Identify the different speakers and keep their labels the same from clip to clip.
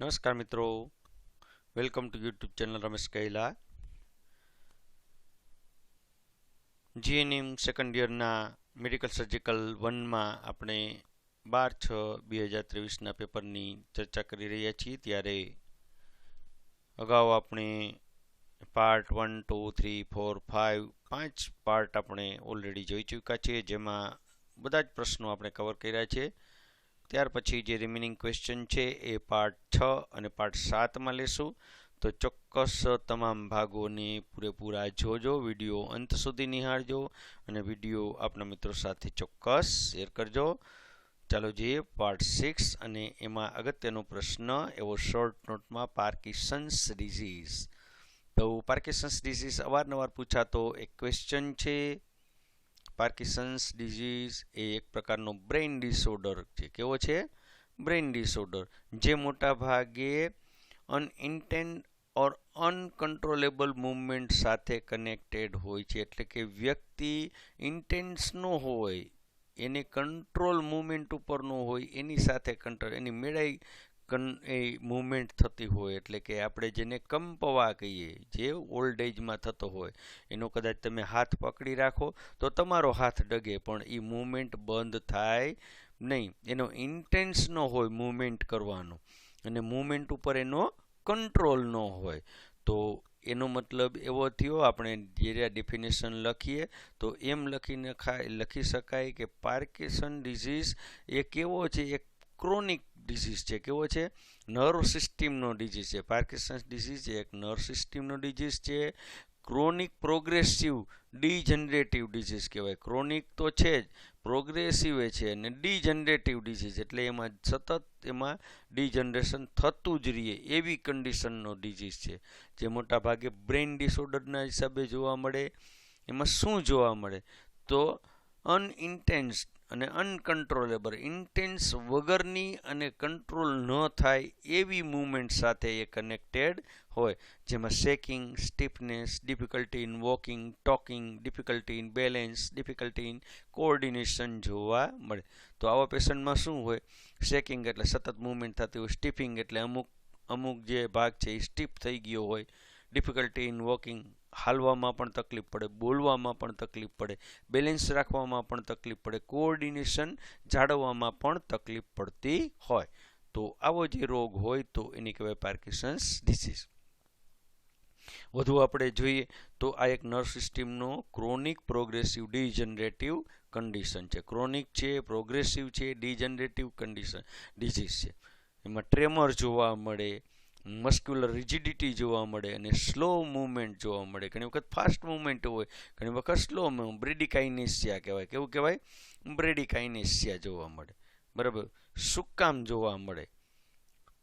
Speaker 1: નમસ્કાર મિત્રો. Welcome to YouTube channel Ramesh Kaila. GNM second યરના medical surgical વનમાં આપણે બાર છ બે હજાર ત્રેવીસના પેપરની ચર્ચા કરી રહ્યા છીએ. ત્યારે અગાઉ આપણે part one two three four five પાંચ પાર્ટ આપણે ઓલરેડી જોઈ ચૂક્યા છીએ. જેમાં બધા જ પ્રશ્નો આપણે કવર કર્યા છે. ત્યાર પછી જે રિમેનિંગ ક્વેશ્ચન છે એ પાર્ટ છ અને પાર્ટ સાતમાં લેશું. તો ચોક્કસ તમામ ભાગોને પૂરેપૂરા જોજો, વીડિયો અંત સુધી નિહાળજો અને વીડિયો આપના મિત્રો સાથે ચોક્કસ શેર કરજો. ચાલો જોઈએ પાર્ટ સિક્સ અને એમાં અગત્યનો પ્રશ્ન, એવો શોર્ટ નોટમાં પાર્કિસન્સ ડિઝીઝ તો પાર્કિસન્સ ડિઝીઝ અવારનવાર પૂછાતો એક ક્વેશ્ચન છે પાર્કિસન્સ ડિઝીઝ એ એક પ્રકારનો બ્રેઇન ડિસઓર્ડર છે. કેવો છે? બ્રેઇન ડિસઓર્ડર જે મોટા ભાગે અનઇન્ટેન્ડ ઓર અનકન્ટ્રોલેબલ મુવમેન્ટ સાથે કનેક્ટેડ હોય છે. એટલે કે વ્યક્તિ ઇન્ટેન્સ ન હોય, એની કંટ્રોલ મૂવમેન્ટ ઉપર ન હોય, એની સાથે કંટ્રોલ એની મેળાઈ કન એ મુવમેન્ટ થતી હોય, એટલે કે આપણે જેને કંપવા કહીએ, જે ઓલ્ડ એજમાં થતો હોય, એનો કદાચ તમે હાથ પકડી રાખો, તો તમારો હાથ ડગે, પણ એ મુવમેન્ટ બંધ થાય નહીં. એનો ઇન્ટેન્સ ન હોય મુવમેન્ટ કરવાનો. અને મુવમેન્ટ ઉપર એનો કંટ્રોલ ન હોય. તો એનો મતલબ એવો થયો, આપણે જ્યારે ડેફિનેશન લખીએ, તો એમ લખીને લખી શકાય કે પાર્કિસન ડિઝીઝ એ કેવો છે? એક ક્રોનિક ડિઝીઝ છે, કેવો છે? નર્વ સિસ્ટમનો ડિઝીઝ છે પાર્કિસન્સ ડિઝીઝ એક નર્વ સિસ્ટમનો ડિઝીઝ છે, ક્રોનિક પ્રોગ્રેસિવ ડીજનરેટિવ ડિઝીઝ કહેવાય. ક્રોનિક તો છે જ, પ્રોગ્રેસિવ છે અને ડીજનરેટિવ ડિઝીઝ એટલે એમાં સતત એમાં ડીજનરેશન થતું જ રહીએ એવી કન્ડિશનનો ડિઝીઝ છે. જે મોટાભાગે બ્રેઇન ડિસઓર્ડરના હિસાબે જોવા મળે. એમાં શું જોવા મળે? તો અનઇન્ટેન્સ અને અનકન્ટ્રોલેબલ ઇન્ટેન્સ વગરની અને કંટ્રોલ ન થાય એવી મૂવમેન્ટ સાથે એ કનેક્ટેડ હોય. જેમાં shaking stiffness difficulty in walking talking difficulty in balance difficulty in coordination જોવા મળે. તો આવા પેશન્ટમાં શું હોય? શેકિંગ એટલે સતત મૂવમેન્ટ થતી હોય સ્ટીફિંગ એટલે અમુક અમુક જે ભાગ છે એ સ્ટીફ થઈ ગયો હોય ડિફિકલ્ટી ઇન વોકિંગ હાલવામાં પણ તકલીફ પડે, બોલવામાં પણ તકલીફ પડે બેલેન્સ રાખવામાં પણ તકલીફ પડે કોઓર્ડિનેશન જાળવવામાં પણ તકલીફ પડતી હોય. તો આવો જે રોગ હોય તો એની કહેવાય પાર્કિસન્સ ડિસીઝ વધુ આપણે જોઈએ તો આ એક નર્વ સિસ્ટમનો ક્રોનિક પ્રોગ્રેસિવ ડિજનરેટિવ કન્ડિશન છે. ક્રોનિક છે પ્રોગ્રેસિવ છે ડિજનરેટિવ કન્ડિશન ડિઝીઝ છે. એમાં ટ્રેમર જોવા મળે મસ્ક્યુલર રિજિડિટી જોવા મળે અને સ્લો મૂવમેન્ટ જોવા મળે. ઘણી વખત ફાસ્ટ મૂવમેન્ટ હોય, ઘણી વખત સ્લો બ્રેડિકાઇનેશિયા કહેવાય. કેવું કહેવાય? બ્રેડિકાઇનેશિયા જોવા મળે. બરાબર? સુકામ જોવા મળે.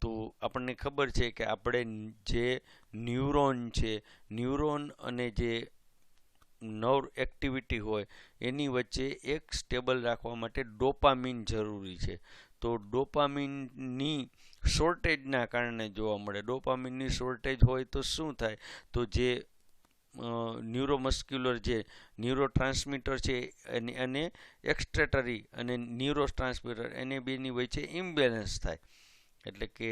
Speaker 1: તો આપણને ખબર છે કે આપણે જે ન્યુરોન છે ન્યુરોન અને જે નર્વ એક્ટિવિટી હોય, એની વચ્ચે એક સ્ટેબલ રાખવા માટે ડોપામિન જરૂરી છે. તો ડોપામીનની શોર્ટેજના કારણે જોવા મળે. ડોપામિનની શોર્ટેજ હોય તો શું થાય? તો જે ન્યુરોમસ્ક્યુલર જે ન્યુરો ટ્રાન્સમીટર છે અને અને એક્સ્ટ્રેટરી અને ન્યુરો ટ્રાન્સમીટર એને બેની વચ્ચે ઇમ્બેલેન્સ થાય. એટલે કે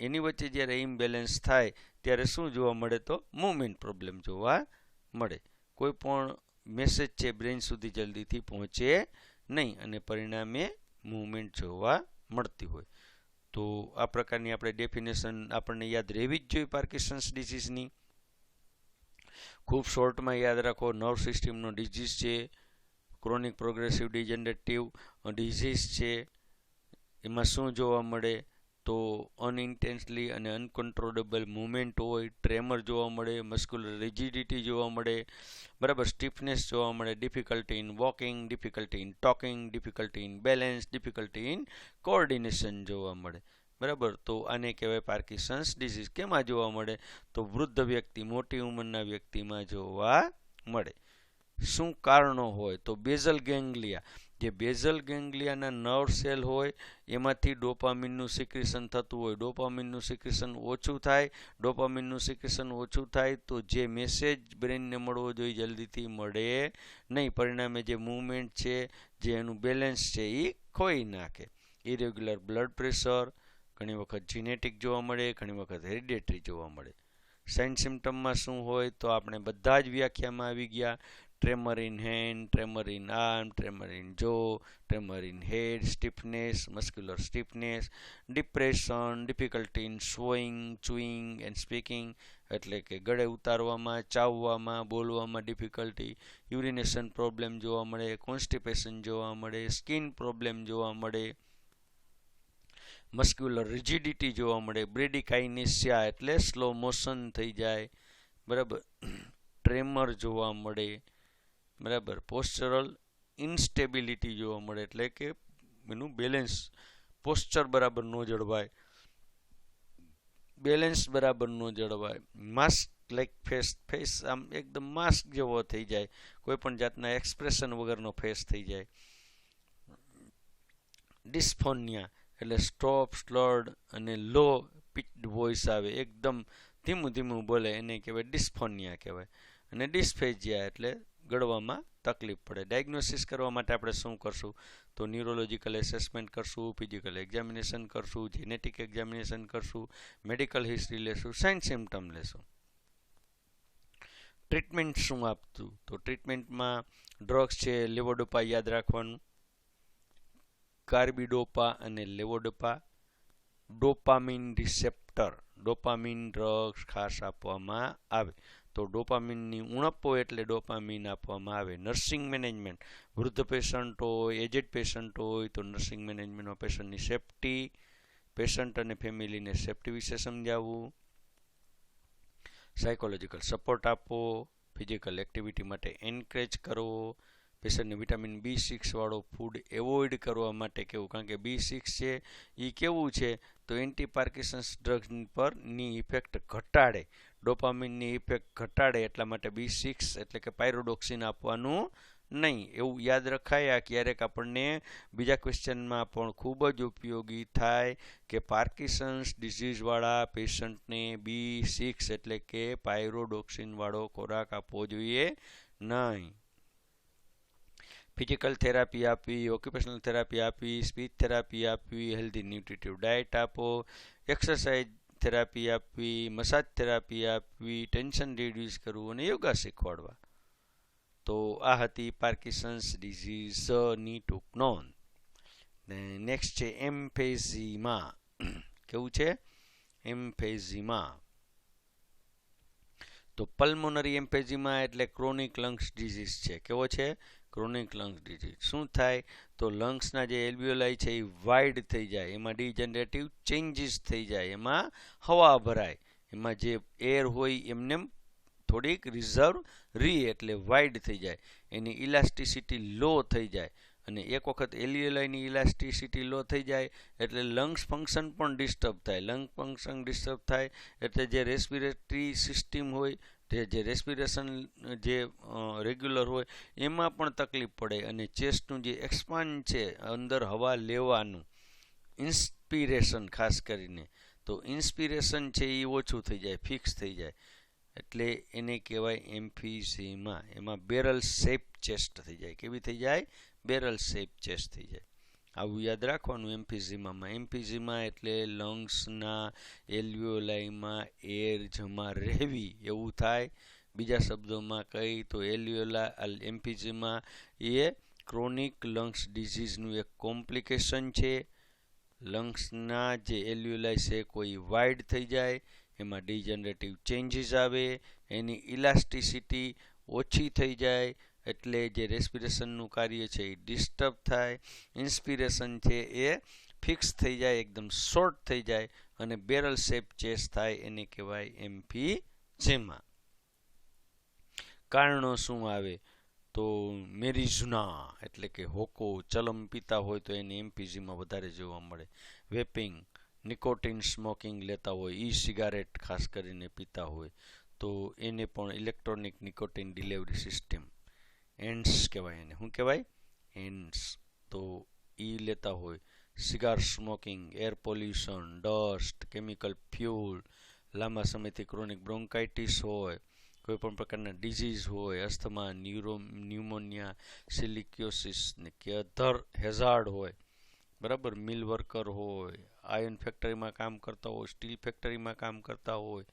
Speaker 1: એની વચ્ચે જ્યારે ઇમ્બેલેન્સ થાય, ત્યારે શું જોવા મળે તો? મૂવમેન્ટ પ્રોબ્લેમ જોવા મળે. કોઈ પણ મેસેજ છે બ્રેન સુધી જલ્દીથી પહોંચે નહીં અને પરિણામે મૂવમેન્ટ જોવા મળતી હોય. તો આ પ્રકારની આપણે ડેફિનેશન આપણને યાદ રહેવી જ જોઈએ પાર્કિસન્સ ડિઝીઝની ખૂબ શોર્ટમાં યાદ રાખો નર્વ સિસ્ટમનો ડિઝીઝ છે ક્રોનિક પ્રોગ્રેસિવ ડિજનરેટિવ ડિઝીઝ છે. એમાં શું જોવા મળે? તો અનઇન્ટેન્સલી અને અનકન્ટ્રોલેબલ મુમેન્ટ હોય ટ્રેમર જોવા મળે મસ્ક્યુલર રિજિડિટી જોવા મળે, બરાબર સ્ટીફનેસ જોવા મળે difficulty in walking difficulty in talking difficulty in balance difficulty in coordination જોવા મળે, બરાબર? તો આને કહેવાય પાર્કિસન્સ ડિઝીઝ કેમાં જોવા મળે? તો વૃદ્ધ વ્યક્તિ, મોટી ઉંમરના વ્યક્તિમાં જોવા મળે. શું કારણો હોય? તો બેઝલ ગેંગ્લિયા જે બેઝલ ગેંગ્લિયાના નર્વ સેલ હોય, એમાંથી ડોપામિનનું સિક્રેશન થતું હોય. ડોપામિનનું સિક્રેશન ઓછું થાય, ડોપામિનનું સિક્રેશન ઓછું થાય તો જે મેસેજ બ્રેનને મળવો જોઈએ જલ્દીથી મળે નહીં. પરિણામે જે મૂવમેન્ટ છે, જે એનું બેલેન્સ છે એ ખોઈ નાખે. ઇરેગ્યુલર બ્લડ પ્રેશર ઘણી વખત જીનેટિક જોવા મળે, ઘણી વખત હેરિડેટરી જોવા મળે. સાઇન સિમ્ટમમાં શું હોય તો આપણે બધા જ વ્યાખ્યામાં આવી ગયા. Tremor in hand tremor in arm tremor in jaw tremor in head stiffness muscular stiffness depression difficulty in swallowing chewing and speaking એટલે કે ગળે ઉતારવામાં, ચાવવામાં, બોલવામાં ડિફિકલ્ટી યુરિનેશન પ્રોબ્લેમ જોવા મળે કોન્સ્ટિપેશન જોવા મળે સ્કિન પ્રોબ્લેમ જોવા મળે મસ્ક્યુલર રિજિડિટી જોવા મળે બ્રેડિકાઇનેશિયા એટલે સ્લો મોશન થઈ જાય, બરાબર? ટ્રેમર જોવા મળે બરાબર. પોસ્ચરલ ઇન્સ્ટેબિલિટી જોવા મળે એટલે કે એનું બેલેન્સ પોસ્ચર બરાબર ન જળવાય. બેલેન્સ બરાબર ન જળવાય. માસ્ક લાઈક ફેસ ફેસ આમ એકદમ માસ્ક જેવો થઈ જાય. કોઈ પણ જાતના એક્સપ્રેશન વગરનો ફેસ થઈ જાય. ડિસ્ફોનિયા એટલે સ્ટોપ સ્લર્ડ અને લો પિચ્ડ વોઇસ આવે. એકદમ ધીમું ધીમું બોલે એને કહેવાય ડિસ્ફોનિયા કહેવાય. અને ડિસ્ફેજિયા એટલે ગળવામાં તકલીફ પડે. ડાયગ્નોસિસ કરવા માટે આપણે શું કરશું? તો ન્યુરોલોજીકલ એસેસમેન્ટ કરશું ફિઝિકલ એક્ઝામિનેશન કરશું જેનેટિક એક્ઝામિનેશન કરશું મેડિકલ હિસ્ટ્રી લેશું સાઇન સિમ્ટમ લેશું. ટ્રીટમેન્ટ શું આપતું? તો ટ્રીટમેન્ટમાં ડ્રગ્સ છે લેવોડોપા યાદ રાખવાનું. કાર્બિડોપા અને levodopa dopamine receptor dopamine drugs ખાસ આપવામાં આવે. તો ડોપામિનની ઉણપો એટલે ડોપામિન આપવામાં આવે. Nursing management. વૃદ્ધ પેશન્ટ હોય, એજેડ પેશન્ટ હોય, તો નર્સિંગ મેનેજમેન્ટમાં પેશન્ટની સેફટી, પેશન્ટ અને ફેમિલીને સેફટી વિશે સમજાવવું, સાયકોલોજીકલ સપોર્ટ આપવો, ફિઝિકલ એક્ટિવિટી માટે એન્કરેજ કરવો, પેશન્ટને વિટામિન બી સિક્સવાળો ફૂડ એવોઇડ કરવા માટે કેવું? કારણ કે બી સિક્સ છે એ કેવું છે? તો એન્ટી પાર્કિસન્સ ડ્રગ્સ પરની ઇફેક્ટ ઘટાડે. ડોપામિનની ઇફેક્ટ ઘટાડે એટલા માટે બી સિક્સ એટલે કે પાયરોડોક્સિન આપવાનું નહીં. એવું યાદ રખાય આ ક્યારેક આપણને. બીજા ક્વેશ્ચનમાં પણ ખૂબ જ ઉપયોગી થાય કે પાર્કિસન્સ ડિઝીઝવાળા પેશન્ટને બી સિક્સ એટલે કે પાયરોડોક્સિનવાળો ખોરાક આપવો જોઈએ નહીં. ફિઝિકલ થેરાપી આપવી, ઓક્યુપેશનલ થેરાપી આપવી, સ્પીચ થેરાપી આપવી, હેલ્ધી ન્યુટ્રિટિવ ડાયટ આપો, એક્સરસાઇઝ થેરાપી આપવી મસાજ થેરાપી આપવી ટેન્શન રિડ્યુસ કરવું અને યોગા શીખવાડવા. તો આ હતી પાર્કિસન્સ ડિઝીઝની ટૂંક નોંધ નેક્સ્ટ છે એમ્ફેઝીમા કેવું છે? એમ્ફેઝીમા તો પલ્મોનરી એમ્ફેઝીમા એટલે ક્રોનિક લંગ્સ ડિઝીઝ છે. કેવો છે? Chronic lungs disease. શું થાય? તો લંગ્સના જે એલ્બ્યુલાઈ છે એ વાઇડ થઈ જાય. એમાં ડિજનરેટિવ ચેન્જીસ થઈ જાય. એમાં હવા ભરાય. એમાં જે એર હોય એમને થોડીક રિઝર્વ રી એટલે વાઇડ થઈ જાય. એની ઇલાસ્ટિસિટી લો થઈ જાય. અને એક વખત એલ્યુલાઈની ઇલાસ્ટિસિટી લો થઈ જાય એટલે લંગ્સ ફંક્શન પણ ડિસ્ટર્બ થાય. લંગ ફંક્શન ડિસ્ટર્બ થાય એટલે જે રેસ્પિરેટરી સિસ્ટમ હોય તે જે રેસ્પિરેશન જે રેગ્યુલર હોય, એમાં પણ તકલીફ પડે અને ચેસ્ટનું જે એક્સપાન્ડ છે, અંદર હવા લેવાનું ઇન્સ્પિરેશન ખાસ કરીને, તો ઇન્સ્પિરેશન છે એ ઓછું થઈ જાય ફિક્સ થઈ જાય. એટલે એને કહેવાય એમફીસીમાં એમાં બેરલ શેપ ચેસ્ટ થઈ જાય. કેવી થઈ જાય? બેરલ શેપ ચેસ્ટ થઈ જાય. આવું યાદ રાખવાનું એમ્ફિઝીમામાં એમ્ફિઝીમા એટલે લંગ્સના એલ્યુઓલાઈમાં એર જમા રહેવી, એવું થાય. બીજા શબ્દોમાં કહી તો એલ્યુઓલા એમ્ફિઝીમા એ ક્રોનિક લંગ્સ ડિઝીઝનું એક કોમ્પ્લિકેશન છે. લંગ્સના જે એલ્યુલાઈ છે કોઈ વાઇડ થઈ જાય, એમાં ડિજનરેટિવ ચેન્જીસ આવે, એની ઇલાસ્ટિસિટી ઓછી થઈ જાય એટલે જે રેસ્પિરેશનનું કાર્ય છે એ ડિસ્ટર્બ થાય ઇન્સ્પિરેશન છે એ ફિક્સ થઈ જાય, એકદમ શોર્ટ થઈ જાય અને બેરલ શેપ ચેસ થાય એને કહેવાય એમ્ફીઝેમા કારણો શું આવે? તો મેરિઝુના એટલે કે હોકો, ચલમ પીતા હોય તો એને એમપીઝીમાં વધારે જોવા મળે. વેપિંગ નિકોટિન સ્મોકિંગ લેતા હોય ઈ સિગારેટ ખાસ કરીને પીતા હોય તો એને પણ electronic nicotine delivery system ENDS કહેવાય એને. શું કહેવાય? એન્ડ્સ તો એ લેતા હોય. Cigar smoking air pollution dust chemical fuel લાંબા સમયથી ક્રોનિક બ્રોન્કાઇટિસ હોય, કોઈ પણ પ્રકારના ડિઝીઝ હોય અસ્થમા ન્યુરો ન્યુમોનિયા સિલિક્યોસિસ ને કે અધર હેઝાર્ડ હોય. બરાબર? મિલ વર્કર હોય આયર્ન ફેક્ટરીમાં કામ કરતા હોય સ્ટીલ ફેક્ટરીમાં કામ કરતા હોય.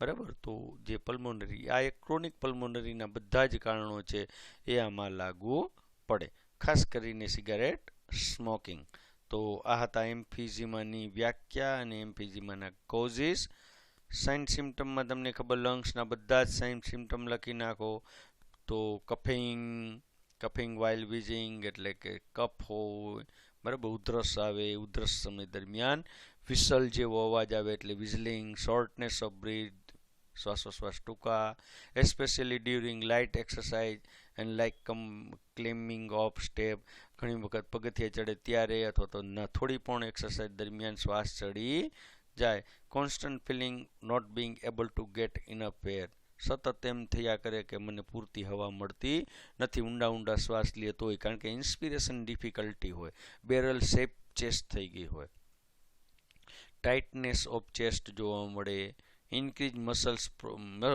Speaker 1: બરાબર? તો જે પલ્મોનરી આ એક ક્રોનિક પલ્મોનરીના બધા જ કારણો છે, એ આમાં લાગુ પડે. ખાસ કરીને સિગારેટ સ્મોકિંગ તો આ હતા એમ્ફિઝિમાની વ્યાખ્યા અને એમ્ફિઝિમાના કોઝિસ સાઇન સિમ્ટમમાં તમને ખબર લંગ્સના બધા જ સાઇન સિમ્ટમ લખી નાખો. તો કફિંગ કફિંગ વાઇલ વિઝિંગ એટલે કે કફ હોય, બરાબર? ઉધરસ આવે, ઉધરસ સમય દરમિયાન. વિસલ જેવો અવાજ આવે, એટલે વિઝલિંગ શોર્ટનેસ ઓફ બ્રીથ શ્વાસોશ્વાસ ટૂંકા especially during light exercise and like come climbing of step ઘણી વખત પગથિયે ચડે ત્યારે અથવા તો થોડી પણ એક્સરસાઇઝ દરમિયાન શ્વાસ ચડી જાય. Constant feeling not being able to get enough air સતત એમ થયા કરે કે મને પૂરતી હવા મળતી નથી. ઊંડા ઊંડા શ્વાસ લે તોય, કારણ કે ઇન્સ્પિરેશન ડિફિકલ્ટી હોય. બેરલ શેપ ચેસ્ટ થઈ ગઈ હોય. ટાઇટનેસ ઓફ ચેસ્ટ જોવા મળે. ઇન્ક્રીઝ મસલ્સ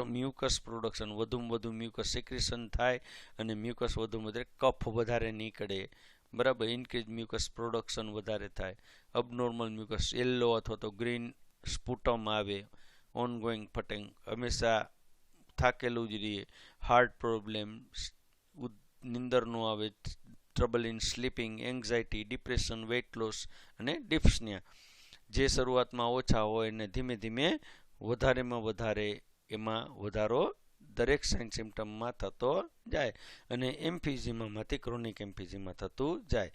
Speaker 1: મ્યુકસ પ્રોડક્શન વધુમાં વધુ મ્યુકસ સિક્રેશન થાય અને મ્યુકસ વધુમાં વધારે કફ વધારે નીકળે. બરાબર? ઇન્ક્રીઝ મ્યુકસ પ્રોડક્શન વધારે થાય. અબનોર્મલ મ્યુકસ યલો અથવા તો ગ્રીન સ્પુટમ આવે. ઓનગોઈંગ ફટિંગ. હંમેશા થાકેલું જ રહીએ. હાર્ટ પ્રોબ્લેમ નિંદરનું આવે trouble in sleeping anxiety depression weight loss અને ડિપ્સનિયા જે શરૂઆતમાં ઓછા હોય અને ધીમે ધીમે વધારેમાં વધારે એમાં વધારો દરેક સાઇન સિમ્ટમમાં થતો જાય અને એમ્ફિઝીમામાંથી ક્રોનિક એમ્ફિઝીમા થતું જાય.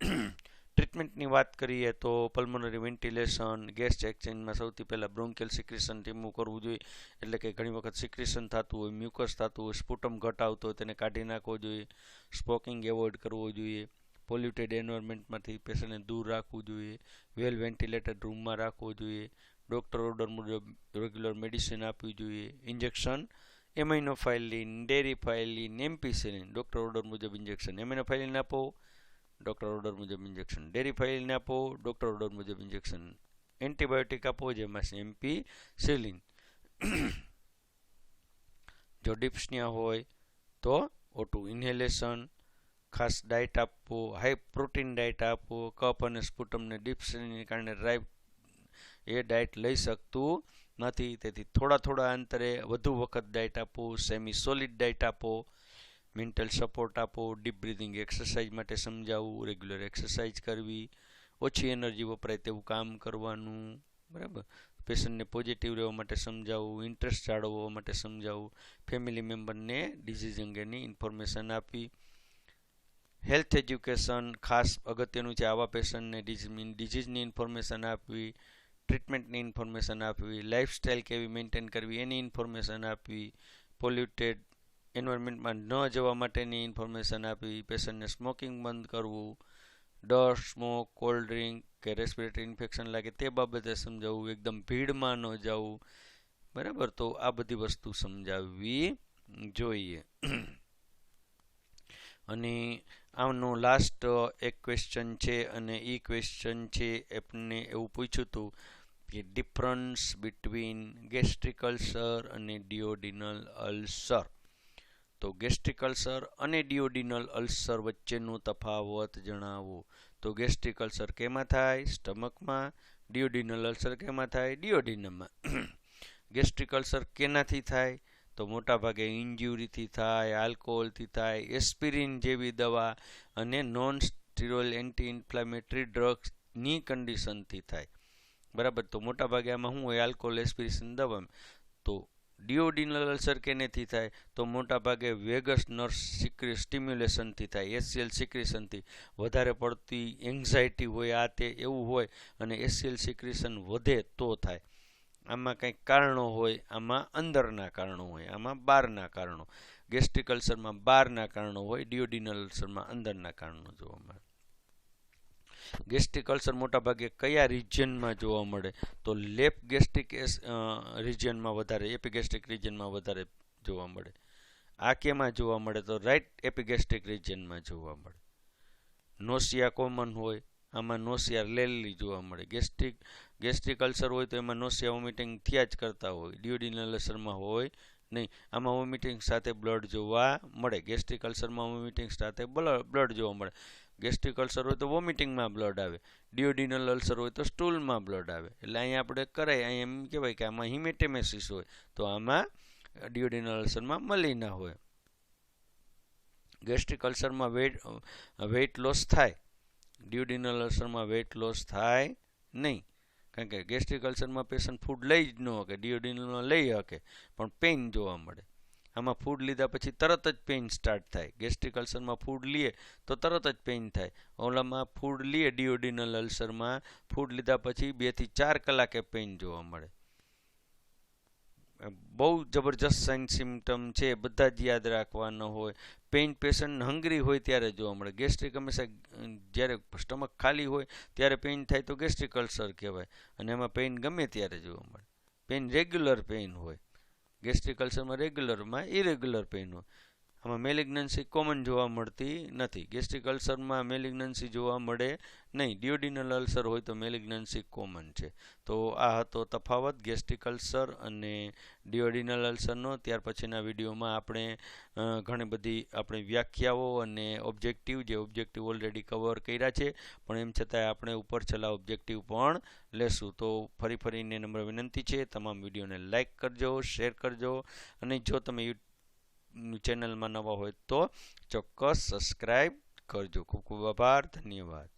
Speaker 1: ટ્રીટમેન્ટની વાત કરીએ તો પલ્મોનરી વેન્ટિલેશન ગેસ એક્સચેન્જમાં સૌથી પહેલાં બ્રોન્કેલ સિક્રેશન રિમૂવ કરવું જોઈએ. એટલે કે ઘણી વખત સિક્રેશન થતું હોય મ્યુકસ થતું હોય સ્પુટમ ઘટાવતો હોય, તેને કાઢી નાખવો જોઈએ. સ્મોકિંગ એવોઇડ કરવો જોઈએ. પોલ્યુટેડ એન્વાયરમેન્ટમાંથી પેશન્ટને દૂર રાખવું જોઈએ. વેલ વેન્ટિલેટેડ રૂમમાં રાખવો જોઈએ. ડૉક્ટર ઓર્ડર મુજબ રેગ્યુલર મેડિસિન આપવી જોઈએ. Injection aminophylline deriphyllin ampicillin doctor order મુજબ ઇન્જેક્શન એમાઇનોફાઇલિન આપો ડૉક્ટર ઓર્ડર મુજબ ઇન્જેક્શન ડેરી ફાઇલને આપો ડૉક્ટર ઓર્ડર મુજબ ઇન્જેક્શન એન્ટીબાયોટિક આપો, જેમાં એમપી સિલિન જો ડિપ્સનિયા હોય તો ઓટુ ઇન્હેલેશન ખાસ ડાયટ આપવો હાઈ પ્રોટીન ડાયટ આપવો, કફ અને સ્પુટમને ડિપ્સને કારણે ડ્રાઈવ એ ડાયટ લઈ શકતું નથી. તેથી થોડા થોડા અંતરે વધુ વખત ડાયટ આપો સેમી સોલિડ ડાયટ આપો મેન્ટલ સપોર્ટ આપો ડીપ બ્રિધિંગ એક્સરસાઇઝ માટે સમજાવવું રેગ્યુલર એક્સરસાઇઝ કરવી, ઓછી એનર્જી વપરાય તેવું કામ કરવાનું, બરાબર? પેશન્ટને પોઝિટિવ રહેવા માટે સમજાવવું ઇન્ટરેસ્ટ જાળવવા માટે સમજાવવું ફેમિલી મેમ્બરને ડિઝીઝ અંગેની ઇન્ફોર્મેશન આપવી હેલ્થ એજ્યુકેશન ખાસ અગત્યનું છે. આવા પેશન્ટને ડિઝીઝની ઇન્ફોર્મેશન આપવી ટ્રીટમેન્ટની ઇન્ફોર્મેશન આપવી લાઇફસ્ટાઈલ કેવી મેન્ટેન કરવી, એની ઇન્ફોર્મેશન આપવી, પોલ્યુટેડ એન્વાયરમેન્ટમાં ન જવા માટેની ઇન્ફોર્મેશન આપવી, પેશન્ટને સ્મોકિંગ બંધ કરવું ડસ્ટ સ્મોક, કોલ્ડ ડ્રિંક કે રેસ્પિરેટરી ઇન્ફેક્શન લાગે તે બાબતે સમજાવવું, એકદમ ભીડમાં ન જવું. બરાબર? તો આ બધી વસ્તુ સમજાવવી જોઈએ. અને આમનો લાસ્ટ એક ક્વેશ્ચન છે અને એ ક્વેશ્ચન છે એમને એવું પૂછ્યું હતું કે ડિફરન્સ બિટવીન ગેસ્ટ્રિક અલ્સર અને ડિયોડિનલ અલ્સર તો ગેસ્ટ્રિક અલ્સર અને ડિયોડિનલ અલ્સર વચ્ચેનું તફાવત જણાવો. તો ગેસ્ટ્રિક અલ્સર કેમાં થાય? સ્ટમકમાં. ડિયોડિનલ અલ્સર કેમાં થાય? ડિયોડિનમમાં ગેસ્ટ્રિક અલ્સર કેનાથી થાય? તો મોટાભાગે ઇન્જ્યુરીથી થાય, આલ્કોહોલથી થાય, એસ્પિરિન જેવી દવા અને નોન સ્ટીરોલ એન્ટી ઇન્ફ્લામેટરી ડ્રગ્સની કન્ડિશનથી થાય. બરાબર? તો મોટાભાગે આમાં શું હોય? આલ્કોહોલ એસ્પિરેશન દવા તો ડિયોડિનલ અલ્સર કેનેથી થાય? તો મોટાભાગે વેગસ નર્સ સિક્રી, સ્ટિમ્યુલેશનથી થાય એસસીએલ સિક્રેશનથી. વધારે પડતી એન્ઝાયટી હોય, આ તે એવું હોય અને એસસીએલ સિક્રેશન વધે તો થાય. આમાં કંઈક કારણો હોય, આમાં અંદરના કારણો હોય, આમાં બહારના કારણો. ગેસ્ટ્રિક અલ્સરમાં બહારના કારણો હોય ડિયોડિનલ અલ્સરમાં અંદરના કારણો જોવા મળે. ગેસ્ટ્રિક અલ્સર મોટાભાગે કયા રિજિયનમાં જોવા મળે? તો લેફ્ટ ગેસ્ટ્રિક રિજિયનમાં વધારે એપિગેસ્ટ્રિક રિજિયનમાં વધારે જોવા મળે. આ કેમાં જોવા મળે તો રાઇટ એપિગેસ્ટ્રિક રિજિયનમાં જોવા મળે. નોસિયા કોમન હોય આમાં નોસિયા લેલી જોવા મળે. ગેસ્ટ્રિક ગેસ્ટ્રિક અલ્સર હોય તો એમાં નોસિયા વોમિટિંગ થયા જ કરતા હોય. ડિયોડિનલ અલ્સરમાં હોય નહીં. આમાં વોમિટિંગ સાથે બ્લડ જોવા મળે. ગેસ્ટ્રિક અલ્સરમાં વોમિટિંગ સાથે બ્લડ જોવા મળે. ગેસ્ટ્રિક અલ્સર હોય તો વોમિટિંગમાં બ્લડ આવે. ડિયોડિનલ અલ્સર હોય તો સ્ટૂલમાં બ્લડ આવે. એટલે અહીંયા આપણે કરાય. અહીંયા એમ કહેવાય કે આમાં હિમેટેમેસિસ હોય. તો આમાં ડિયોડિનલ અલ્સરમાં મલિના હોય. ગેસ્ટ્રિક અલ્સરમાં વેટ વેઇટ લોસ થાય. ડિયોડિનલ અલ્સરમાં વેઇટ લોસ થાય નહીં. કારણ કે ગેસ્ટ્રિક અલ્સરમાં પેશન્ટ ફૂડ લઈ જ ન શકે ડિયોડિનલમાં લઈ શકે, પણ પેઇન જોવા મળે. આમાં ફૂડ લીધા પછી તરત જ પેઇન સ્ટાર્ટ થાય. ગેસ્ટ્રિક અલ્સરમાં ફૂડ લઈએ તો તરત જ પેઇન થાય. ઓલામાં ફૂડ લઈએ ડિયોડિનલ અલ્સરમાં ફૂડ લીધા પછી બેથી ચાર કલાકે પેઇન જોવા મળે. બહુ જબરજસ્ત સાઇન સિમ્ટમ છે બધા જ યાદ રાખવાના હોય. પેઇન પેશન્ટ હંગરી હોય ત્યારે જોવા મળે. ગેસ્ટ્રિક હંમેશા જ્યારે સ્ટમક ખાલી હોય, ત્યારે પેઇન થાય તો ગેસ્ટ્રિક અલ્સર કહેવાય. અને એમાં પેઇન ગમે ત્યારે જોવા મળે. પેઇન રેગ્યુલર પેઇન હોય. ગેસ્ટ્રિક અલ્સરમાં રેગ્યુલરમાં ઇરેગ્યુલર પેઇન હોય. આમાં મેલિગ્નન્સી કોમન જોવા મળતી નથી. ગેસ્ટ્રિક અલ્સરમાં મેલિગ્નન્સી જોવા મળે નહીં. ડિયોડિનલ અલ્સર હોય તો મેલિગ્નન્સી કોમન છે. તો આ હતો તફાવત ગેસ્ટ્રિક અલ્સર અને ડિયોડિનલ અલ્સરનો ત્યાર પછીના વિડીયોમાં આપણે ઘણી બધી આપણી વ્યાખ્યાઓ અને ઓબ્જેક્ટિવ જે ઓબ્જેક્ટિવ ઓલરેડી કવર કર્યા છે, પણ એમ છતાંય આપણે ઉપર છેલ્લા ઓબ્જેક્ટિવ પણ લેશું. તો ફરી ફરીને નમ્ર વિનંતી છે. તમામ વિડીયોને લાઇક કરજો શેર કરજો, અને જો તમે ચેનલમાં નવા હોય તો ચોક્કસ સબસ્ક્રાઈબ કરજો. ખૂબ ખૂબ આભાર. ધન્યવાદ.